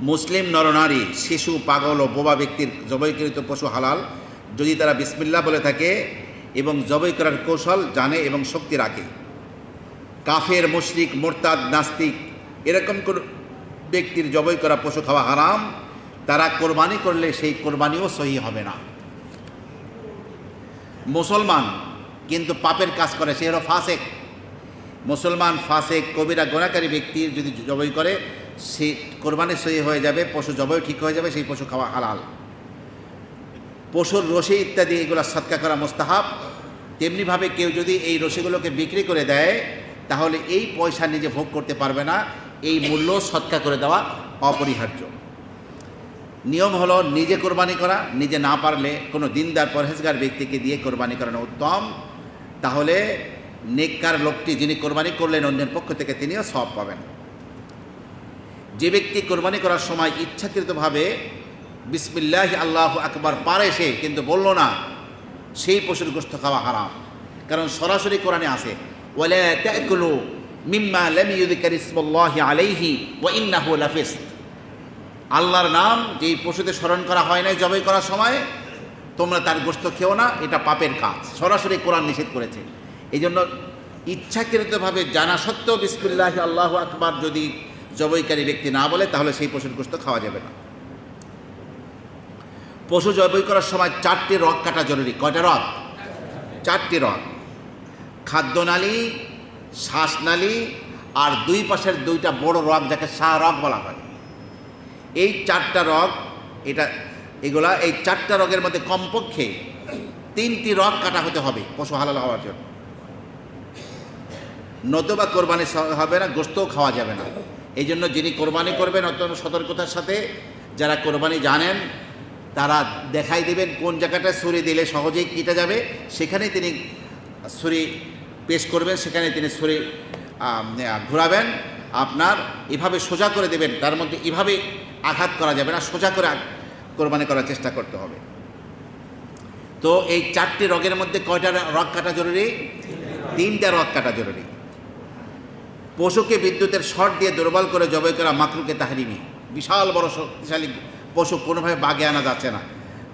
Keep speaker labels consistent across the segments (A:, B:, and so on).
A: মুসলিম নরনারী, শিশু, পাগল ও বোবা ব্যক্তির জবৈকৃত পশু হালাল, যদি তারা বিসমিল্লা বলে থাকে এবং জবই করার কৌশল জানে এবং শক্তি রাখে। কাফের, মুশরিক, মোরতাদ, নাস্তিক এরকম কোন ব্যক্তির জবই করা পশু খাওয়া হারাম, তারা কোরবানি করলে সেই কোরবানিও সহি হবে না। মুসলমান কিন্তু পাপের কাজ করে, সে হলো ফাসেক। মুসলমান, ফাসেক, কবিরা, গোনাকারী ব্যক্তির যদি জবই করে সে কোরবানি সহি হয়ে যাবে, পশু জবই ঠিক হয়ে যাবে, সেই পশু খাওয়া হালাল। পশুর রশি ইত্যাদি এগুলো সৎকা করা মোস্তাহাব। তেমনিভাবে কেউ যদি এই রশিগুলোকে বিক্রি করে দেয়, তাহলে এই পয়সা নিজে ভোগ করতে পারবে না, এই মূল্য সৎকা করে দেওয়া অপরিহার্য। নিয়ম হলো নিজে কোরবানি করা, নিজে না পারলে কোনো দিনদার, পরহেজগার ব্যক্তিকে দিয়ে কোরবানি করানো উত্তম। তাহলে নেককার লোকটি যিনি কোরবানি করলেন, অন্যের পক্ষ থেকে তিনিও সব পাবেন। যে ব্যক্তি কোরবানি করার সময় ইচ্ছাকৃতভাবে বিসমিল্লাহ আল্লাহ আকবার পারে সে, কিন্তু বলল না, সেই পশুর গোস্ত খাওয়া হারাম। কারণ সরাসরি কোরআনে আসে মিম্মা আলাইহি আল্লাহর নাম যেই পশুতে স্মরণ করা হয় নাই জবাই করার সময়, তোমরা তার গোস্ত খেও না, এটা পাপের কাজ। সরাসরি কোরআন নিষেধ করেছে। এই জন্য ইচ্ছাকৃতভাবে জানা সত্ত্বেও বিসমিল্লাহ আল্লাহ আকবার যদি জবৈকারী ব্যক্তি না বলে, তাহলে সেই পশুর গোস্ত খাওয়া যাবে না। পশু জবই করার সময় চারটি রগ কাটা জরুরি। কয়টা রগ? চারটি রগ। খাদ্যনালী, শ্বাসনালী আর দুই পাশের দুইটা বড় রগ, যাকে শাহ রগ বলা হয়। এই চারটা রগ, এটা, এগুলা, এই চারটা রগের মধ্যে কমপক্ষে তিনটি রগ কাটা হতে হবে পশু হালাল হওয়ার জন্য। নতুবা কোরবানি হবে না গোস্তও খাওয়া যাবে না। এই জন্য যিনি কোরবানি করবেন, অত্যন্ত সতর্কতার সাথে যারা কোরবানি জানেন, তারা দেখাই দেবেন কোন জায়গাটা ছুরি দিলে সহজেই কেটে যাবে। সেখানেই তিনি ছুরি পেশ করবেন সেখানে তিনি ছুরি ঘোরাবেন। আপনার এভাবে সোজা করে দেবেন, তার মধ্যে এভাবে আঘাত করা যাবে না, সোজা করে কোরবানি করার চেষ্টা করতে হবে। তো এই চারটি রগের মধ্যে কয়টা রগ কাটা জরুরি? তিনটা রগ কাটা জরুরি। পশুকে বিদ্যুতের শর্ট দিয়ে দুর্বল করে জবাই করা মাকরুকে তাহারিমি বিশাল বড় শক্তিশালী পশু কোনোভাবে বাগে আনা যাচ্ছে না।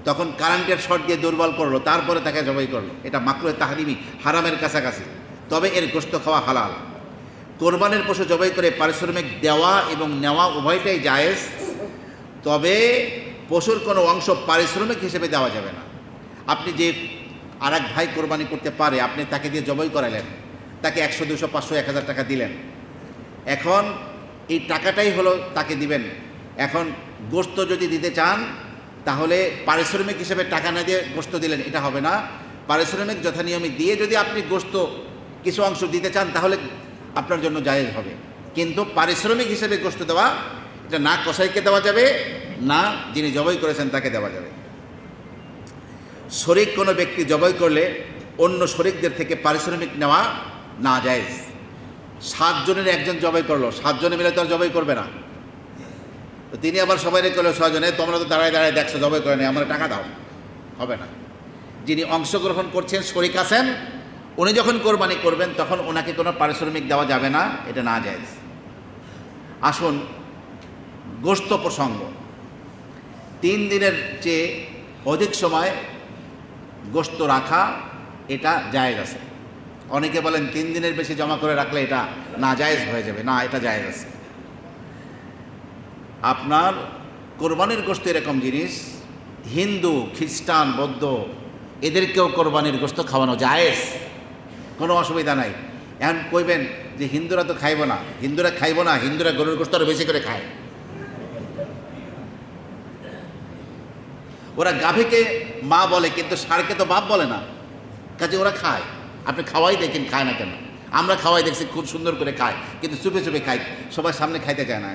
A: তখন কারেন্টের শর্ট দিয়ে দুর্বল করল, তারপরে তাকে জবাই করল। এটা মাকরুয়ে তাহারিমি হারামের কাছাকাছি। তবে এর গোস্ত খাওয়া হালাল। কোরবানের পশু জবাই করে পারিশ্রমিক দেওয়া এবং নেওয়া উভয়টাই জায়েজ। তবে পশুর কোনো অংশ পারিশ্রমিক হিসেবে দেওয়া যাবে না। আপনি যে আর ভাই কোরবানি করতে পারে, আপনি তাকে দিয়ে জবাই করালেন। তাকে একশো, দুশো, পাঁচশো, এক হাজার টাকা দিলেন। এখন এই টাকাটাই হলো তাকে দিবেন। এখন গোস্ত যদি দিতে চান, তাহলে পারিশ্রমিক হিসেবে টাকা না দিয়ে গোস্ত দিলেন, এটা হবে না। পারিশ্রমিক যথানিয়মে দিয়ে যদি আপনি গোস্ত কিছু অংশ দিতে চান, তাহলে আপনার জন্য জায়েজ হবে। কিন্তু পারিশ্রমিক হিসেবে গোস্ত দেওয়া, এটা না কসাইকে দেওয়া যাবে, না যিনি জবাই করেছেন তাকে দেওয়া যাবে। শরিক কোনো ব্যক্তি জবাই করলে অন্য শরিকদের থেকে পারিশ্রমিক নেওয়া না যায়। সাতজনের একজন জবাই করল। সাতজনে মিলে তো আর জবাই করবে না। তিনি আবার সবাই করল ছয়জনে, তোমরা তো দাঁড়ায় দাঁড়ায় দেখছ, জবাই করে নেই আমার টাকা দাও। হবে না। যিনি অংশগ্রহণ করছেন, শরিক আছেন, উনি যখন কোরবানি করবেন, তখন ওনাকে কোনো পারিশ্রমিক দেওয়া যাবে না, এটা না যায়। আসুন গোস্ত প্রসঙ্গ। তিন দিনের চেয়ে অধিক সময় গোস্ত রাখা, এটা জায়েজ আছে। অনেকে বলেন তিন দিনের বেশি জমা করে রাখলে এটা না জায়েজ হয়ে যাবে। না, এটা জায়েজ আছে। আপনার কোরবানির গোস্ত এরকম জিনিস, হিন্দু, খ্রিস্টান, বৌদ্ধ, এদেরকেও কোরবানির গোস্ত খাওয়ানো জায়েজ। কোনো অসুবিধা নাই। এখন কইবেন যে হিন্দুরা তো খাইব না। হিন্দুরা খাইব না, হিন্দুরা গরুর গোস্ত আরও বেশি করে খায়। ওরা গাভীকে মা বলে, কিন্তু ষাঁড়কে তো বাপ বলে না। কাজে ওরা খায়। আপনি খাওয়াই দেখেন, খায় না কেন? আমরা খাওয়াই দেখছি, খুব সুন্দর করে খায়, কিন্তু চুপে চুপে খায়, সবার সামনে খাইতে চায় না।